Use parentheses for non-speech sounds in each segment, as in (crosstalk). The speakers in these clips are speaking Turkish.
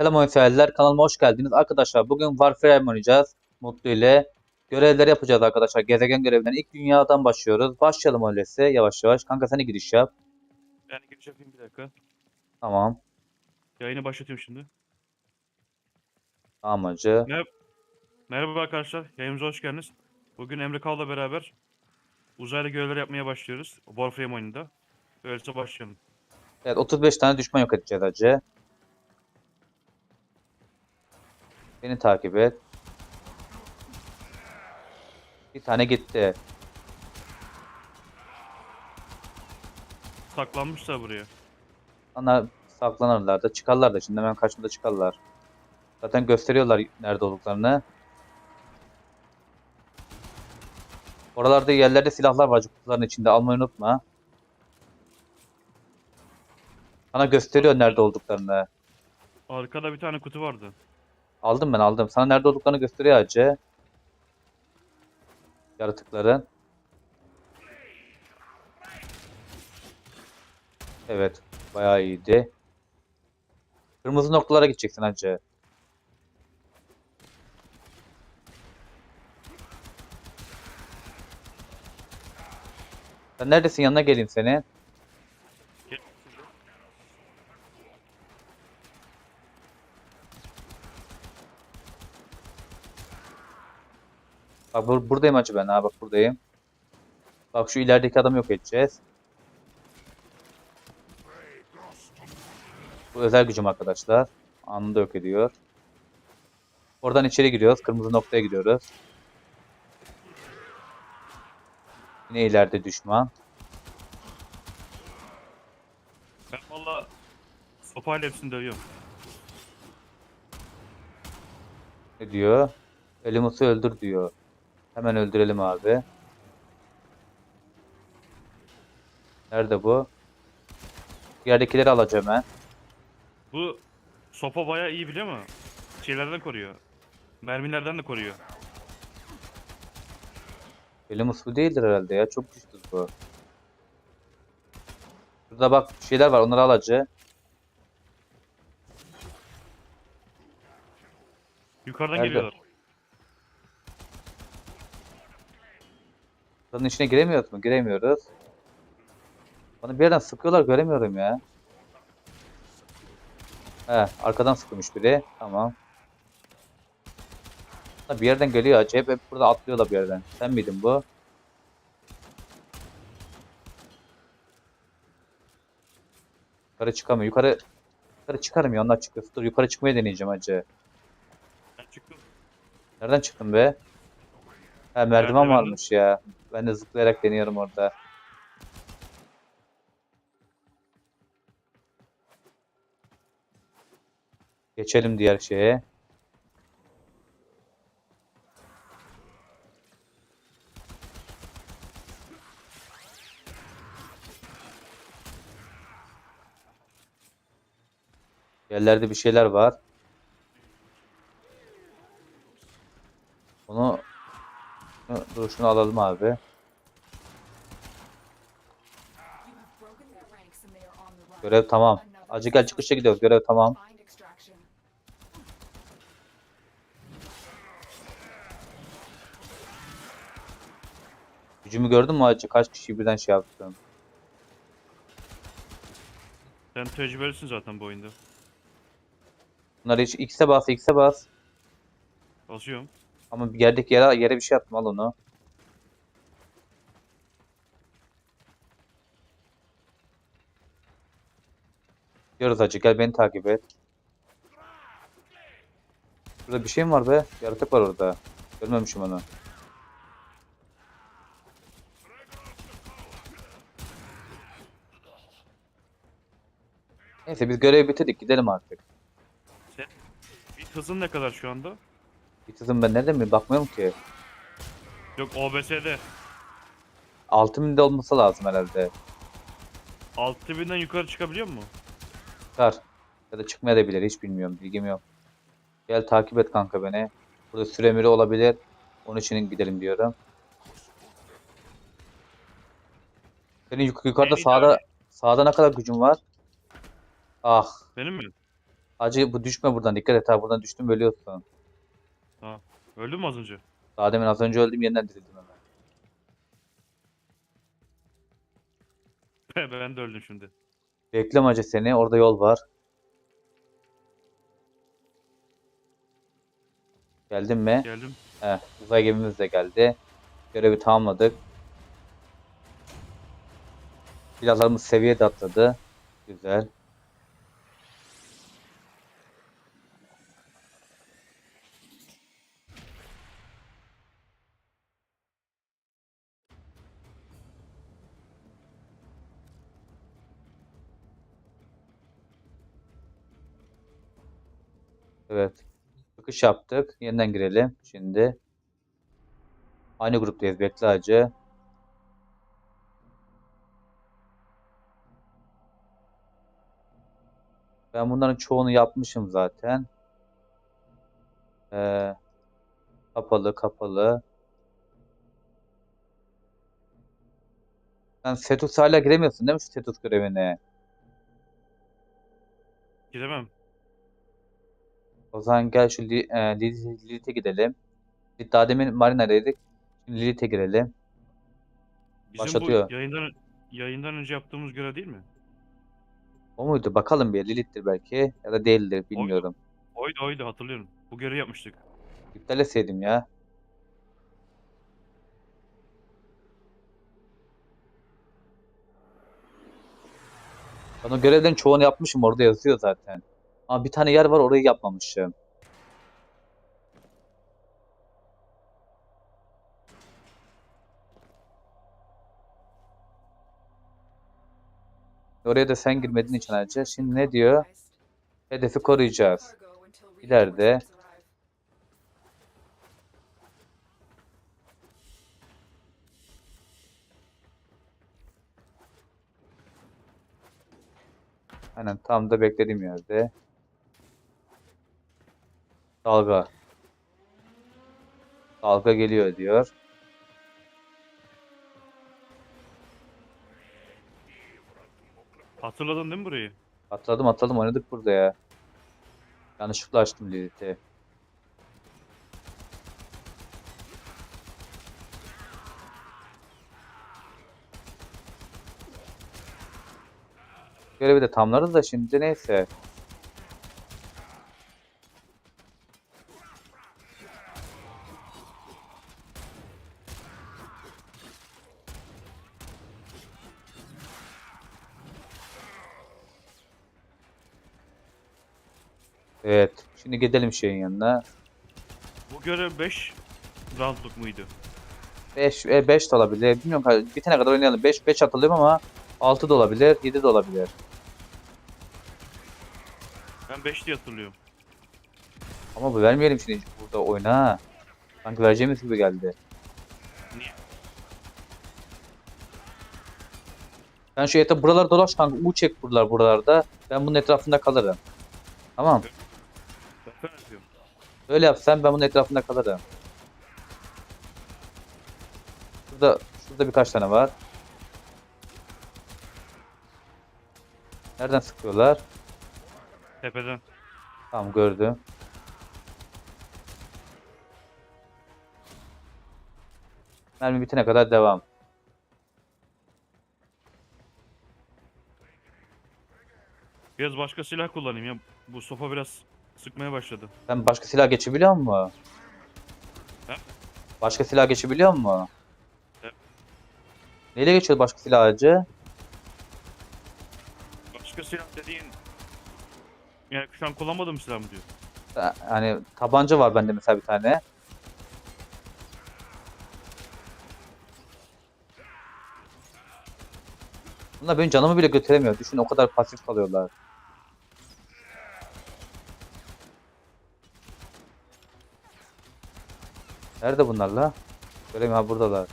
Selam oyun severler. Kanalıma hoş geldiniz. Arkadaşlar bugün Warframe oynayacağız. Mutlu ile. Görevleri yapacağız arkadaşlar. Gezegen görevlerinden ilk dünyadan başlıyoruz. Başlayalım öyleyse yavaş yavaş. Kanka sen giriş yap. Yani giriş yapayım bir dakika. Tamam. Yayını başlatıyorum şimdi. Tamam hacı. Merhaba arkadaşlar, yayınımıza hoş geldiniz. Bugün Emre Kal'la beraber uzaylı görevler yapmaya başlıyoruz. Warframe oyununda. Öyleyse başlayalım. Evet 35 tane düşman yok edeceğiz hacı. Beni takip et. Bir tane gitti. Saklanmışlar buraya. Onlar saklanırlar da çıkarlar da şimdi hemen karşımda çıkarlar. Zaten gösteriyorlar nerede olduklarını. Oralarda yerlerde silahlar var kutuların içinde almayı unutma. Sana gösteriyor nerede olduklarını. Arkada bir tane kutu vardı. Aldım ben aldım. Sana nerede olduklarını gösteriyor hacı. Yaratıkların. Evet. Bayağı iyiydi. Kırmızı noktalara gideceksin hacı. Sen neredesin? Yanına geleyim seni. Bak bur buradayım hacı ben. Ha bak buradayım. Bak şu ilerideki adamı yok edeceğiz. Bu özel gücüm arkadaşlar. Anında yok ediyor. Oradan içeri giriyoruz. Kırmızı noktaya gidiyoruz. Yine ileride düşman. Ben valla sopayla hepsini dövüyorum. Ne diyor? Elimus'u öldür diyor. Hemen öldürelim abi. Nerede bu? Yerdekileri alacağım ben. Bu sopa bayağı iyi biliyor musun? Şeylerden koruyor. Mermilerden de koruyor. Elimus bu değildir herhalde ya. Çok güçlü bu. Şurada bak şeyler var. Onları al hacı. Yukarıdan Nerede? geliyorlar. Buranın içine giremiyoruz mu? Giremiyoruz. Bana bir yerden sıkıyorlar göremiyorum ya. He, arkadan sıkılmış biri. Tamam. Bir yerden geliyor acayip. Hep burada atlıyorlar bir yerden. Sen miydin bu? Yukarı çıkamıyor. Yukarı yukarı çıkarım onlar çıkıyor. Dur yukarı çıkmayı deneyeceğim acı. Ben çıktım. Nereden çıktın be? Ha merdiven varmış ya. Ben de zıplayarak deniyorum orada. Geçelim diğer şeye. Yerlerde bir şeyler var. Bunu Dur şunu alalım abi. Görev tamam. Acı gel çıkışa gidiyoruz. Görev tamam. Gücümü gördün mü acı? Kaç kişiyi birden şey yaptım. Sen tecrübelisin zaten bu oyunda. Bunları hiç X'e bas, X'e bas. Basıyorum. Ama yerdeki yere, yere bir şey attım al onu. Gidiyoruz acı gel beni takip et. Burada bir şey mi var be? Yaratık var orada. Görmemişim onu. Neyse biz görevi bitirdik gidelim artık. Bir hızın ne kadar şu anda? Bitirdim ben nerede mi? Bakmıyorum ki. Yok OBS'de. 6000'de olması lazım herhalde. 6000'den yukarı çıkabiliyor mu? Çıkar. Ya da çıkmayabilir hiç bilmiyorum. Bilgim yok. Gel takip et kanka beni. Burada süremiri olabilir. Onun için gidelim diyorum. Senin yuk- yukarıda En iyi sağda sağda ne kadar gücün var? Ah Benim mi? Hacı bu düşme buradan. Dikkat et ha buradan düştün ölüyorsun. Öldün mü az önce? Daha demin az önce öldüm yeniden dirildim hemen. (laughs) ben de öldüm şimdi. Bekliyorum hacı seni. Orada yol var. Geldin mi? Geldim. Heh, uzay gemimiz de geldi. Görevi tamamladık. Silahlarımız seviye de atladı. Güzel. Evet. Çıkış yaptık. Yeniden girelim şimdi. Aynı gruptayız. Bekle hacı. Ben bunların çoğunu yapmışım zaten. Ee, kapalı kapalı. Sen Setus hala giremiyorsun değil mi şu Setus görevine? Giremem. O zaman gel şu Li- e, Lilith- Lilith'e gidelim. Biz Daha demin Marina'daydık. Şimdi Lilith'e girelim. Bizim Başlatıyor. bu yayından yayından önce yaptığımız görev değil mi? O muydu? Bakalım bir. Lilith'tir belki. Ya da değildir. Bilmiyorum. Oydu oydu hatırlıyorum. Bu görevi yapmıştık. İptal etseydim ya. Ben o görevlerin çoğunu yapmışım. Orada yazıyor zaten. Ama bir tane yer var orayı yapmamışım. Oraya da sen girmediğin için ayrıca. Şimdi ne diyor? Hedefi koruyacağız. İleride Aynen tam da beklediğim yerde. Dalga. Dalga geliyor diyor. Hatırladın değil mi burayı? Atladım atladım oynadık burada ya. Yanlışlıkla açtım Lilith'i. Görevi de tamlarız da şimdi neyse. Evet. Şimdi gidelim şeyin yanına. Bu görev 5 roundluk muydu? 5 e, 5 de olabilir. Bilmiyorum bitene kadar oynayalım. 5 5 hatırlıyorum ama 6 da olabilir, 7 de olabilir. Ben 5 diye hatırlıyorum. Ama bu vermeyelim şimdi burada oyna. Sanki vereceğimiz gibi geldi. Niye? Sen şu etraf buraları dolaş kanka. U çek buralar buralarda. Ben bunun etrafında kalırım. Tamam. Yapıyorum? Öyle yapsan ben bunun etrafında kalırım. Şurada, şurada birkaç tane var. Nereden sıkıyorlar? Tepeden. Tamam gördüm. Mermi bitene kadar devam. Biraz başka silah kullanayım ya. Bu sopa biraz sıkmaya başladı. Sen başka silah geçebiliyor musun? He? Başka silah geçebiliyor musun? He. Neyle geçiyor başka silah acı? Başka silah dediğin yani şu an kullanmadığım silah mı diyor? Hani tabanca var bende mesela bir tane. Bunlar benim canımı bile götüremiyor. Düşün o kadar pasif kalıyorlar. Nerede bunlar la? Göremiyorum ha buradalar.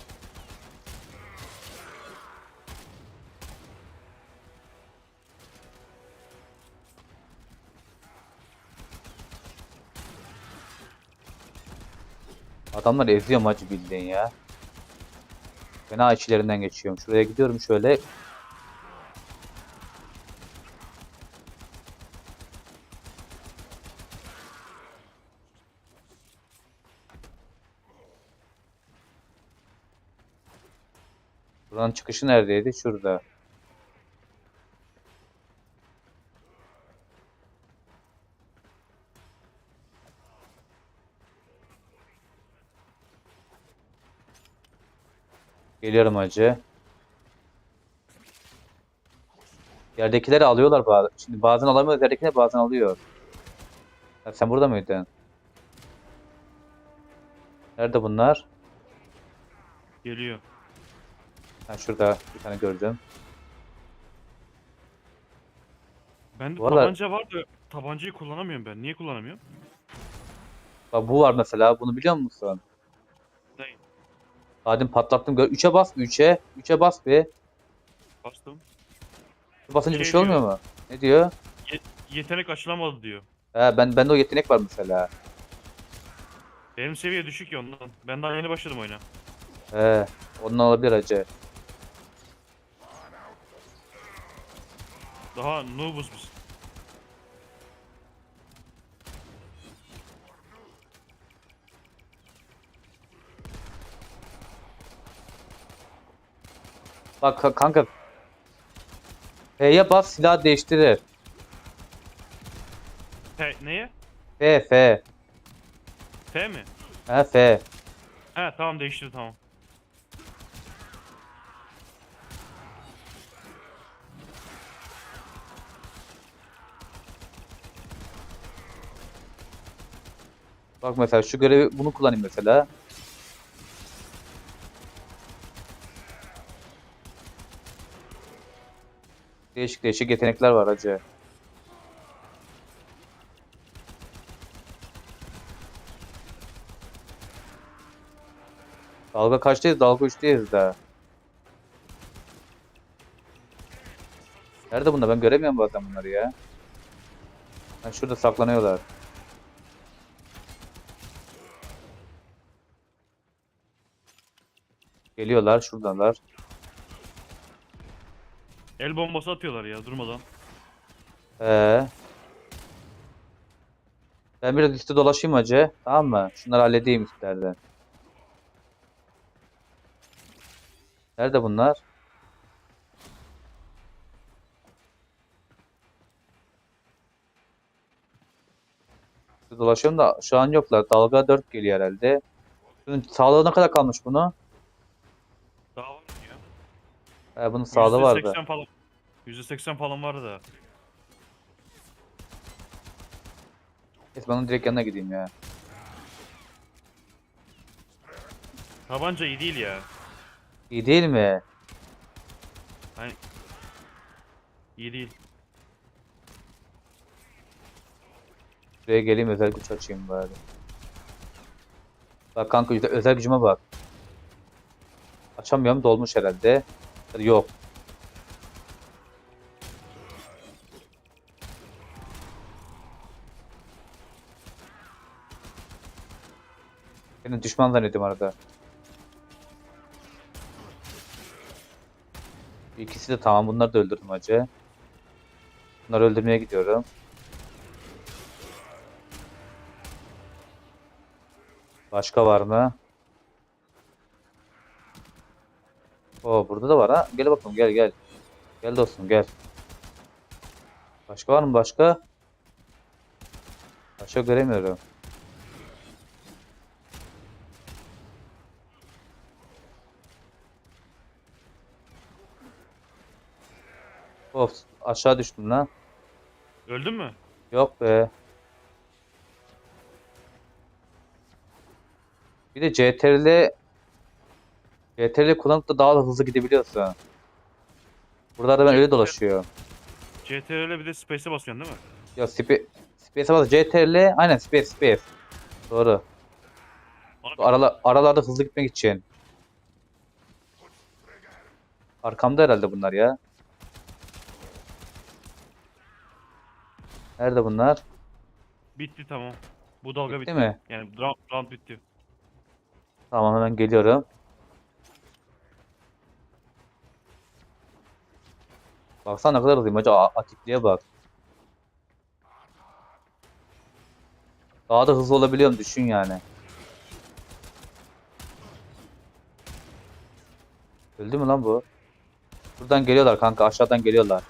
Adamlar eziyor maçı bildiğin ya. Fena içlerinden geçiyorum. Şuraya gidiyorum şöyle. Buranın çıkışı neredeydi? Şurada. Geliyorum hacı. Yerdekileri alıyorlar bazı. Şimdi bazen alamıyor, yerdekileri bazen alıyor. Ha, sen burada mıydın? Nerede bunlar? Geliyor. Ha, şurada bir tane gördüm. Bende Valla- tabanca var da tabancayı kullanamıyorum ben. Niye kullanamıyorum? Bak bu var mesela. Bunu biliyor musun? Ne? Adem patlattım. Gör 3'e bas bir 3'e. 3'e bas bir. Bastım. Basınca bir Şey şey olmuyor mu? Ne diyor? Yetenek açılamadı diyor. He ben bende o yetenek var mesela. Benim seviye düşük ya ondan. Ben daha yeni başladım oyuna. He. Ondan olabilir hacı. Daha noobuz biz. Bak ka- kanka. F'ye bas silah değiştirir. F neye? F F. F mi? He F. He tamam değişti tamam. Bak mesela şu görevi bunu kullanayım mesela. Değişik değişik yetenekler var hacı. Dalga kaçtayız? Dalga 3'teyiz daha. Nerede bunlar? Ben göremiyorum bazen bunları ya. Ha, şurada saklanıyorlar. Geliyorlar şuradalar. El bombası atıyorlar ya durmadan. Ee, ben biraz üstte dolaşayım hacı. Tamam mı? Şunları halledeyim üstlerden. Nerede bunlar? Dolaşıyorum da şu an yoklar. Dalga 4 geliyor herhalde. Sağlığı ne kadar kalmış bunu? Ya. Ee, bunun sağlığı vardı. %80 falan. %80 falan vardı da. Neyse ben onun direkt yanına gideyim ya. Tabanca iyi değil ya. İyi değil mi? İyi değil. Buraya geleyim özel güç açayım bari. Bak kanka özel gücüme bak. Açamıyorum dolmuş herhalde. Yok. Benim düşman zannediyorum arada. İkisi de tamam. Bunları da öldürdüm hacı. Bunları öldürmeye gidiyorum. Başka var mı? Oo burada da var ha. Gel bakalım gel gel. Gel dostum gel. Başka var mı başka? Başka göremiyorum. Of aşağı düştüm lan. Öldün mü? Yok be. Bir de CTRL CTRL kullanıp da daha da hızlı gidebiliyorsun. Buralarda ben öyle dolaşıyor. CTRL'e bir de Space'e basıyorsun değil mi? Ya spe Space'e bas CTRL aynen Space Space. Doğru. Arala, aralarda hızlı gitmek için. Arkamda herhalde bunlar ya. Nerede bunlar? bitti tamam. Bu dalga Bitti bitti. mi? Yani round, round bitti. Tamam hemen geliyorum. Baksana ne kadar hızlıyım hacı. Atikliğe bak. Daha da hızlı olabiliyorum düşün yani. Öldü mü lan bu? Buradan geliyorlar kanka aşağıdan geliyorlar.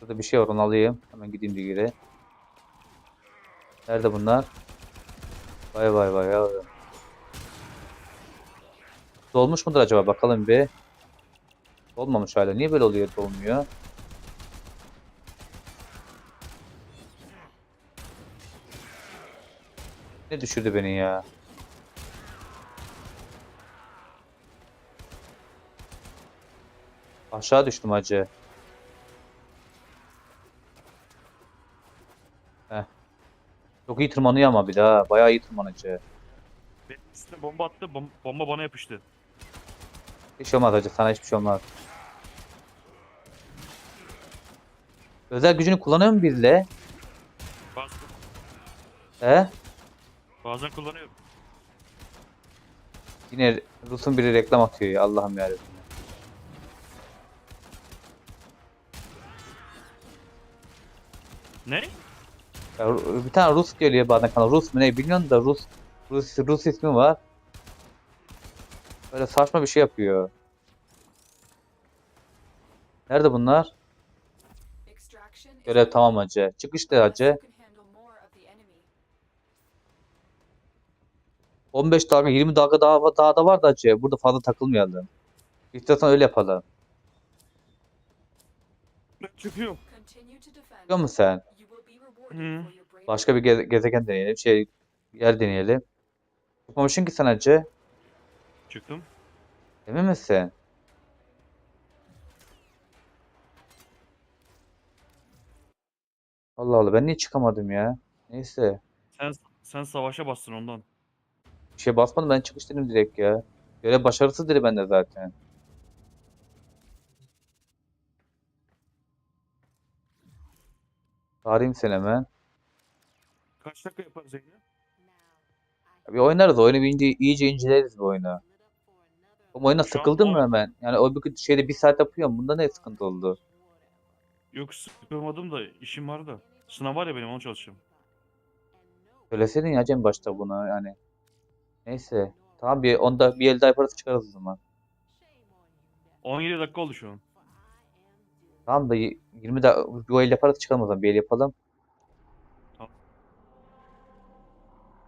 Burada bir şey var onu alayım. Hemen gideyim bir geri. Nerede bunlar? Vay vay vay ya. Dolmuş mudur acaba? Bakalım bir. Olmamış hala. Niye böyle oluyor dolmuyor? Ne düşürdü beni ya? Aşağı düştüm acı. Çok iyi tırmanıyor ama bir daha. Bayağı iyi tırmanıcı. Benim üstüne bomba attı. bom- bomba bana yapıştı. Hiç olmaz acı. Sana hiçbir şey olmaz. Özel gücünü kullanıyor mu biriyle? Bazen, He? bazen kullanıyorum. Yine Rus'un biri reklam atıyor ya. Allah'ım yarabbim. Ne? Ya, bir tane Rus geliyor bazen kanal. Rus mu ne bilmiyorum da Rus Rus Rus ismi var. Böyle saçma bir şey yapıyor. Nerede bunlar? Görev tamam hacı. Çıkış de hacı. 15 dakika 20 dakika daha, daha da var da hacı. Burada fazla takılmayalım. İstiyorsan öyle yapalım. Ben çıkıyorum. Biliyor musun sen? Hı. Başka bir ge- gezegen deneyelim. Şey yer deneyelim. Yapmamışsın ki sen hacı. Çıktım. Emin misin? Allah Allah ben niye çıkamadım ya? Neyse. Sen sen savaşa bastın ondan. Bir şey basmadım ben çıkış dedim direkt ya. Görev başarısız dedi bende zaten. Çağırayım seni hemen. Kaç dakika yaparız yayını? Bir oynarız oyunu bir ince, iyice inceleriz bu oyunu. Bu oyuna Şu sıkıldın mı hemen? Yani o bir şeyde bir saat yapıyorum. Bunda ne sıkıntı oldu? Yok sıkılmadım da işim var da. Sınav var ya benim onu çalışacağım. Söyleseydin ya Cem başta bunu yani. Neyse. Tamam bir onda bir el daha yaparız çıkarız o zaman. 17 dakika oldu şu an. Tamam da y- 20 da bir el yaparız çıkalım o zaman. Bir el yapalım. Tamam.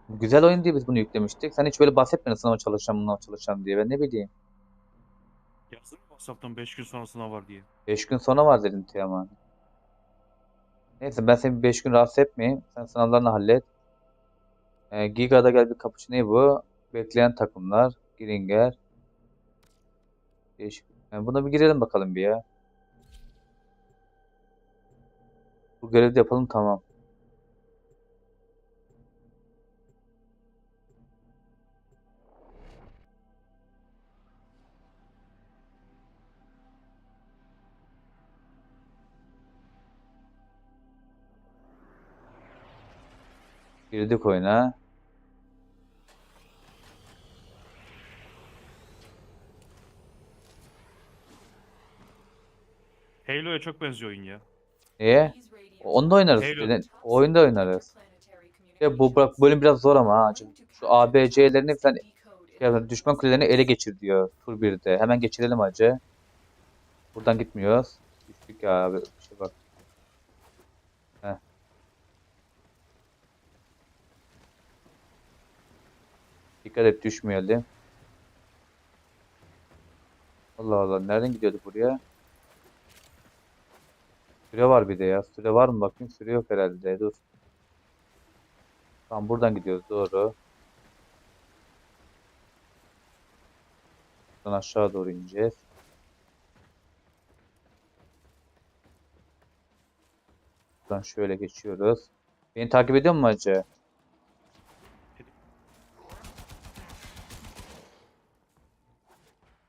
Güzel oyun diye biz bunu yüklemiştik. Sen hiç böyle bahsetmedin sınava çalışacağım, bununla çalışacağım diye. Ben ne bileyim. Yazdım mı WhatsApp'tan 5 gün sonra sınav var diye. 5 gün sonra var dedin Teoman. Neyse ben seni 5 gün rahatsız etmeyeyim. Sen sınavlarını hallet. Ee, Giga'da gel bir kapıcı ne bu? Bekleyen takımlar. Giringer. Değişik. Yani buna bir girelim bakalım bir ya. Bu görevi de yapalım tamam. Girdik oyuna. Halo'ya çok benziyor oyun ya. Niye? Onda oynarız. Halo. Oyunda oynarız. Ya bu bölüm biraz zor ama ha. Şu ABC'lerini falan ya düşman kulelerini ele geçir diyor tur 1'de. Hemen geçirelim hacı. Buradan gitmiyoruz. Düştük ya abi. Bir şey bak. Heh. Dikkat et düşmeyelim. Allah Allah nereden gidiyorduk buraya? Süre var bir de ya. Süre var mı bakayım? Süre yok herhalde. Dur. Tamam buradan gidiyoruz doğru. Buradan aşağı doğru ineceğiz. Buradan şöyle geçiyoruz. Beni takip ediyor mu hacı?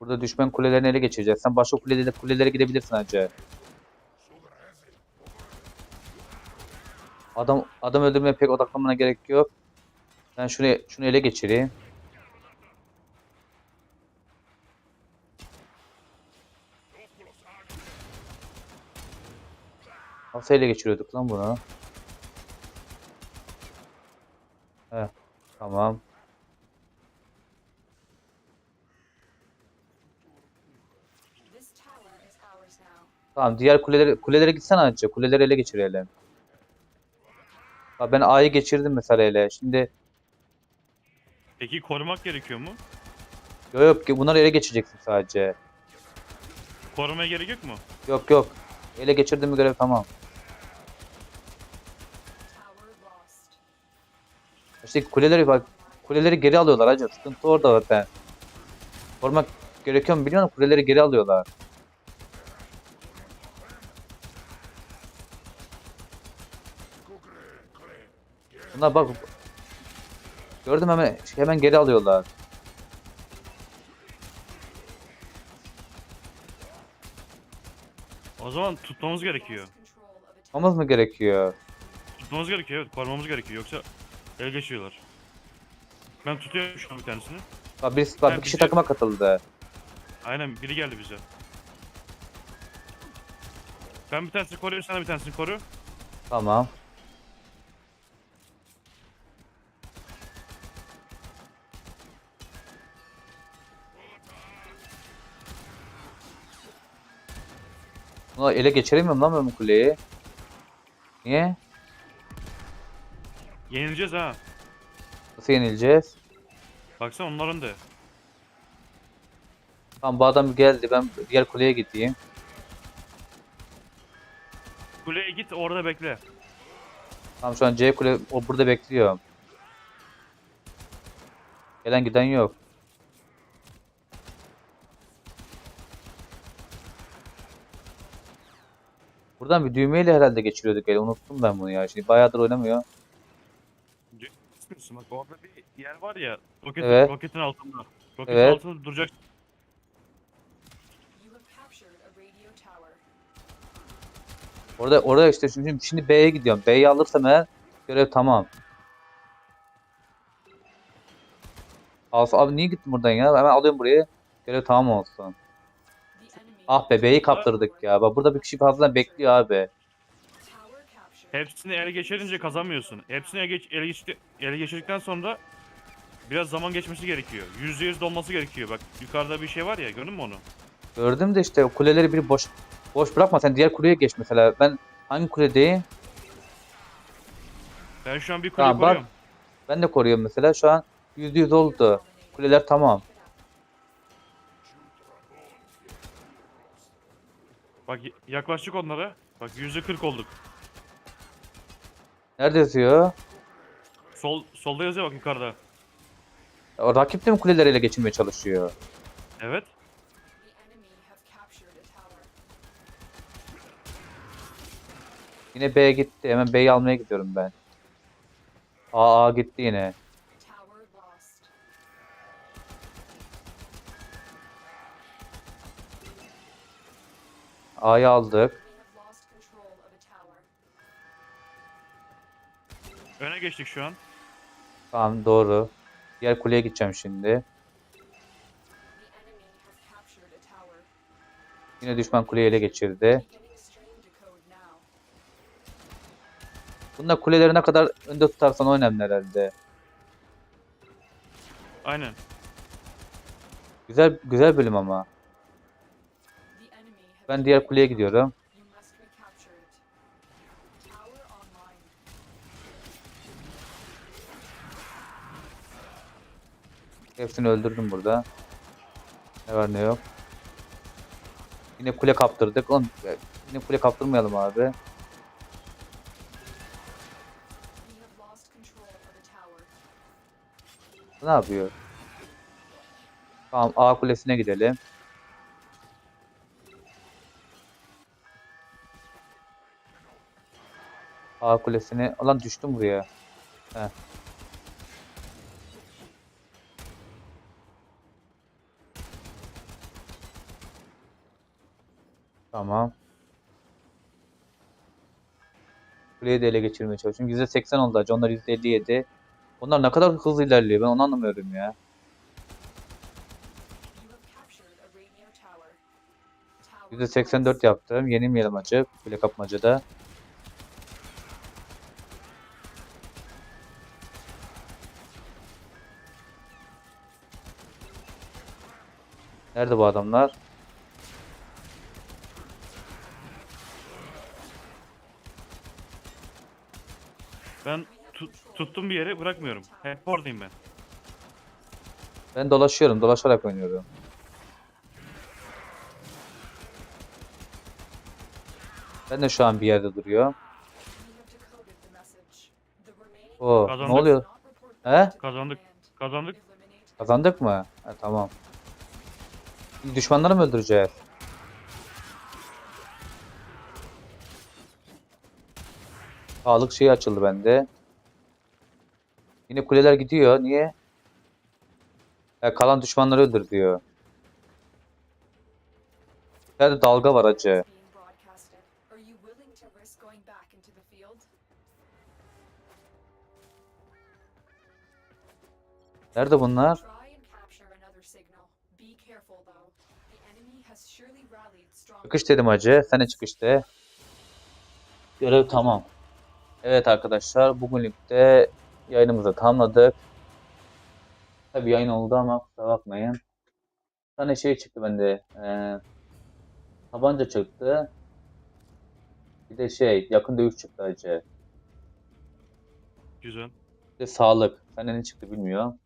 Burada düşman kulelerini ele geçireceğiz. Sen başka kulelere, kulelere gidebilirsin hacı. Adam adam öldürmeye pek odaklanmana gerek yok. Ben şunu şunu ele geçireyim. Nasıl ele geçiriyorduk lan bunu? Tamam. Ours now. Tamam diğer kuleleri kulelere gitsene anca. Kuleleri ele geçirelim. Bak ben A'yı geçirdim mesela ele. Şimdi Peki korumak gerekiyor mu? yok yok ki bunları ele geçireceksin sadece. Korumaya gerek yok mu? Yok yok. Ele geçirdim mi görev tamam. Tower lost. İşte kuleleri bak kuleleri geri alıyorlar hacı. Sıkıntı orada zaten. Korumak gerekiyor mu biliyor musun? Kuleleri geri alıyorlar. Bunlar bak gördüm hemen hemen geri alıyorlar. O zaman tutmamız gerekiyor. Tutmamız mı gerekiyor? Tutmamız gerekiyor evet korumamız gerekiyor yoksa ele geçiyorlar. Ben tutuyorum şu an bir tanesini. Bak bir, bak Ha, bir kişi bize- takıma katıldı. Aynen biri geldi bize. Ben bir tanesini koruyorum de bir tanesini koru. Tamam. Ulan ele geçiremiyorum lan ben bu kuleyi. Niye? Yenileceğiz ha. Nasıl yenileceğiz? Baksana onların da. Tamam bu adam geldi ben diğer kuleye gideyim. Kuleye git orada bekle. Tamam şu an C kule o burada bekliyor. Gelen giden yok. Buradan bir düğmeyle herhalde geçiriyorduk eli. Unuttum ben bunu ya. Şimdi bayağıdır oynamıyor. Bilmiyorsun bak orada bir yer var ya. Roket, Evet. Roketin altında. Roketin Evet. altında duracak. You have captured a radio tower. Orada orada işte şimdi, şimdi B'ye gidiyorum. B'yi alırsam eğer görev tamam. Alfa abi niye gittin buradan ya? Hemen alıyorum burayı. Görev tamam olsun. Ah be B'yi kaptırdık ya. Bak burada bir kişi fazla bekliyor abi. Hepsini ele geçirince kazanmıyorsun. Hepsini ele, geç, ele, geçti- ele geçirdikten sonra biraz zaman geçmesi gerekiyor. %100 dolması gerekiyor. Bak yukarıda bir şey var ya gördün mü onu? Gördüm de işte kuleleri bir boş boş bırakma. Sen diğer kuleye geç mesela. Ben hangi kuledeyim? Ben şu an bir kuleyi Tamam, bak. koruyorum. Ben de koruyorum mesela. Şu an %100 oldu. Kuleler tamam. Bak yaklaştık onlara. Bak %40 olduk. Nerede yazıyor? Sol solda yazıyor bak yukarıda. O rakip de mi kuleleri ele geçirmeye çalışıyor? Evet. Yine B gitti. Hemen B'yi almaya gidiyorum ben. A A gitti yine. Tower lost. A'yı aldık. Öne geçtik şu an. Tamam doğru. Diğer kuleye gideceğim şimdi. Yine düşman kuleyi ele geçirdi. Bunda kuleleri ne kadar önde tutarsan o önemli herhalde. Aynen. Güzel güzel bölüm ama. Ben diğer kuleye gidiyorum. Hepsini öldürdüm burada. Ne var ne yok. Yine kule kaptırdık. Oğlum, yine kule kaptırmayalım abi. Ne yapıyor? Tamam A kulesine gidelim. A kulesine... Ulan düştüm buraya. Heh. Tamam. Kuleyi de ele geçirmeye çalışıyorum. %80 oldu acı. Onlar %57. Onlar ne kadar hızlı ilerliyor ben onu anlamıyorum ya. You have captured a radio tower. Tower %84 yaptım. Yenilmeyelim acı. Kule kapmacada. Nerede bu adamlar? Ben tu- tuttum bir yere bırakmıyorum. Hep oradayım ben. Ben dolaşıyorum. Dolaşarak oynuyorum. Ben de şu an bir yerde duruyor. Oo, ne Kazandık. oluyor? He? Kazandık. Kazandık. Kazandık mı? Ha, tamam. Düşmanları mı öldüreceğiz? Sağlık şeyi açıldı bende. Yine kuleler gidiyor. Niye? Ha, kalan düşmanları öldür diyor. Nerede dalga var acı. being broadcasted. Çıkış dedim acı. Sen de çıkış de. Görev tamam. Evet arkadaşlar bugünlük de yayınımızı tamamladık. Tabi yayın oldu ama kusura bakmayın. Bir tane şey çıktı bende. Ee, tabanca çıktı. Bir de şey yakın dövüş çıktı acı. Güzel. Bir de sağlık. Sende ne çıktı bilmiyorum.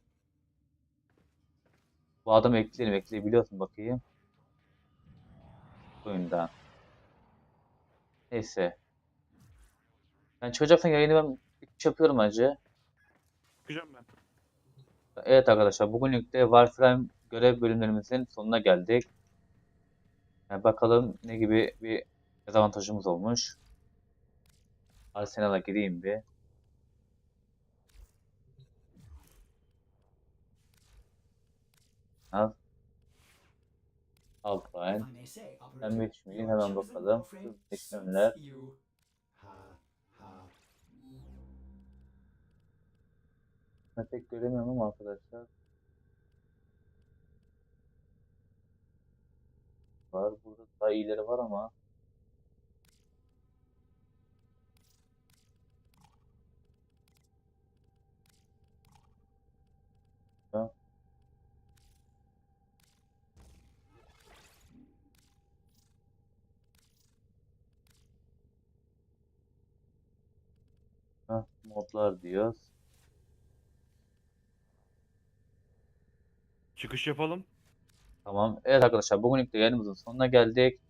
Bu adamı ekleyelim ekleyebiliyorsun bakayım. Oyundan. Neyse. Ben çıkacaksan yayını ben yapıyorum acı. Çıkacağım ben. Evet arkadaşlar bugünlük de Warframe görev bölümlerimizin sonuna geldik. Yani bakalım ne gibi bir dezavantajımız olmuş. Arsenal'a gireyim bir. Al. Alpine. Pembeş miyim? Hemen bakalım. Seçimler. Ben pek göremiyorum ama arkadaşlar. Var. Burada daha iyileri var ama. Heh, modlar diyoruz. Çıkış yapalım. Tamam. Evet arkadaşlar bugünlük de yayınımızın sonuna geldik.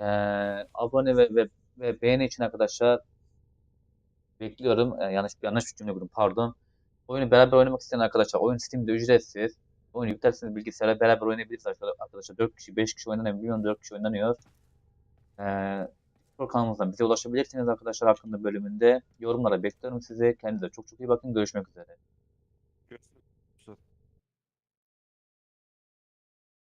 Ee, abone ve, ve, ve beğeni için arkadaşlar bekliyorum. Ee, yanlış yanlış bir cümle kurdum pardon. Oyunu beraber oynamak isteyen arkadaşlar oyun Steam'de ücretsiz. Oyunu yüklerseniz bilgisayara beraber oynayabiliriz arkadaşlar. Arkadaşlar 4 kişi 5 kişi oynanabiliyor. 4 kişi oynanıyor. Ee, Discord kanalımızdan bize ulaşabilirsiniz arkadaşlar hakkında bölümünde. Yorumlara bekliyorum sizi. Kendinize çok çok iyi bakın. Görüşmek üzere.